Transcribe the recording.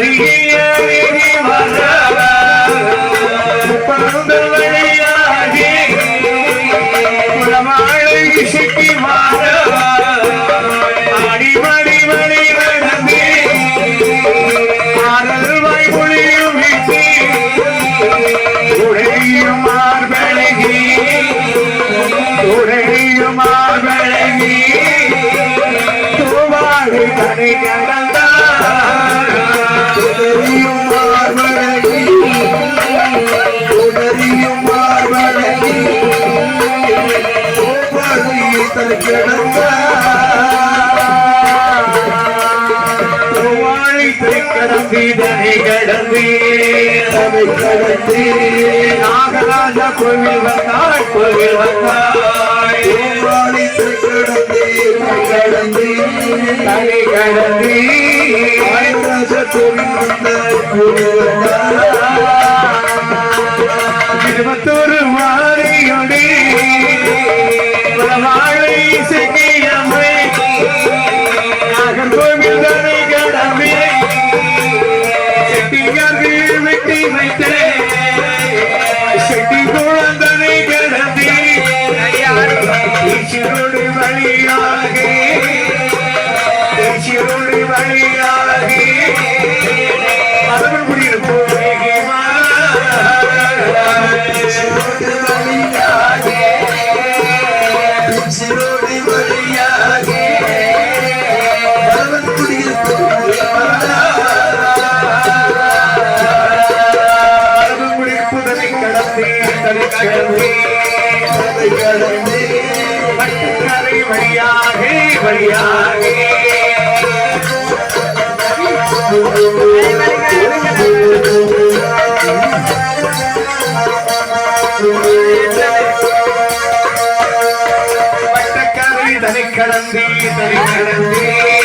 அருகிய பறந்த வழியாகி குளமாளை இசைக்கு மாற அடிமடி மணி உடையும் மார்பழகி உடையும் மார்பழகி உதறியும் கடந்தீதனை கடந்தே அதை கடந்து கோவில் வந்தாள் கோவில் வந்தாள் தலை ஈஸ்வரோடு வழியாக அதவன் குடியிருப்பு சிரோடு வழியாக. சிரோடு வழியாக பரவன் குடியிருப்பு கடந்தே தலை கடந்தே கடந்தி தனி கடந்தே